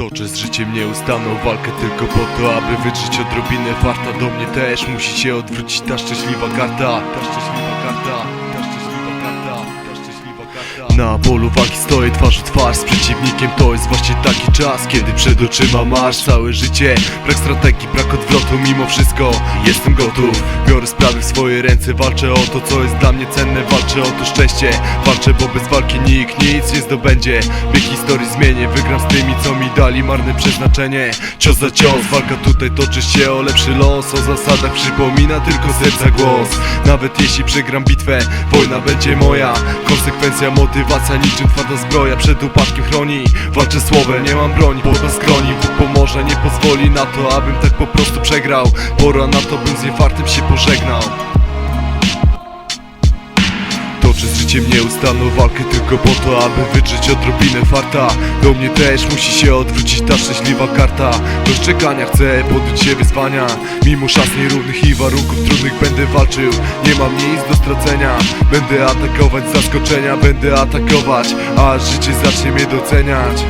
Toczę z życiem nieustanną walkę tylko po to, aby wydrzeć odrobinę farta. Do mnie też musi się odwrócić ta szczęśliwa karta Ta szczęśliwa Na polu walki stoję twarz w twarz z przeciwnikiem To jest właśnie taki czas, kiedy przed oczyma masz całe życie. Brak strategii, brak odwrotu, mimo wszystko jestem gotów. Biorę sprawy w swoje ręce, walczę o to co jest dla mnie cenne Walczę o to szczęście, walczę bo bez walki nikt nic nie zdobędzie. Bieg historii zmienię, wygram z tymi co mi dali marne przeznaczenie. Cios za cios, walka tutaj toczy się o lepszy los. O zasadach przypomina tylko serca głos. Nawet jeśli przegram bitwę, wojna będzie moja. Konsekwencja, motywacja niczym twarda zbroja Przed upadkiem chroni, walczę słowem, nie mam broni Pod nas chroni, Bóg pomoże, nie pozwoli na to Abym tak po prostu przegrał. Pora na to, bym z niefartym się pożegnał Życiem nieustanną walkę tylko po to, aby wydrzeć odrobinę farta. Do mnie też musi się odwrócić ta szczęśliwa karta. Do czekania chcę podjąć się wyzwania Mimo szans nierównych i warunków trudnych będę walczył. Nie mam nic do stracenia. Będę atakować z zaskoczenia, będę atakować Aż życie zacznie mnie doceniać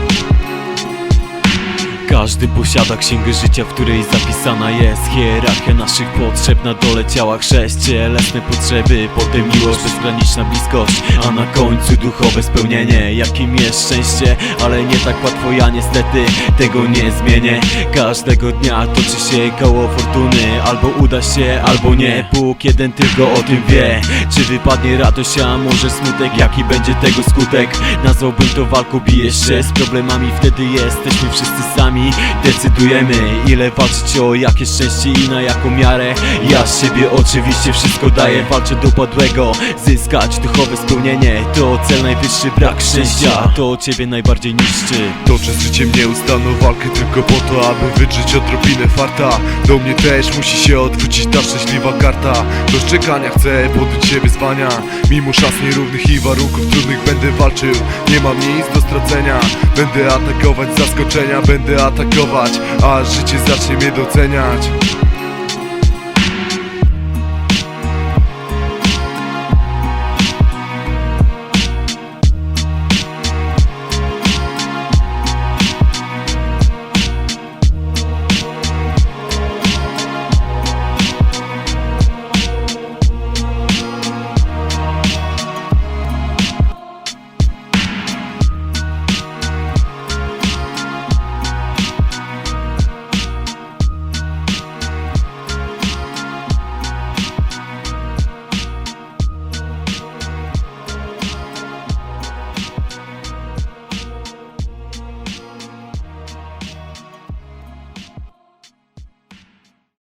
Każdy posiada księgę życia, w której zapisana jest Hierarchia naszych potrzeb, na dole ciała chrzest Cielesne potrzeby, potem miłość, bezgraniczna bliskość A na końcu duchowe spełnienie. Jakim jest szczęście, ale nie tak łatwo ja niestety tego nie zmienię. Każdego dnia toczy się koło fortuny. Albo uda się, albo nie. Bóg jeden tylko o tym wie. Czy wypadnie radość, a może smutek? Jaki będzie tego skutek? Nazwałbym to walką, bijesz się z problemami. Wtedy jesteśmy wszyscy sami Decydujemy ile walczyć o jakie szczęście i na jaką miarę. Ja z siebie oczywiście wszystko daję. Walczę do upadłego Zyskać duchowe spełnienie. To cel najwyższy, brak szczęścia. To ciebie najbardziej niszczy. Toczę z życiem nieustanną walkę tylko po to, aby wydrzeć odrobinę farta. Do mnie też musi się odwrócić ta szczęśliwa karta. Do szczekania chcę podjąć się wyzwania Mimo szans nierównych i warunków trudnych będę walczył. Nie mam nic do stracenia. Będę atakować zaskoczenia, będę atakować Aż życie zacznie mnie doceniać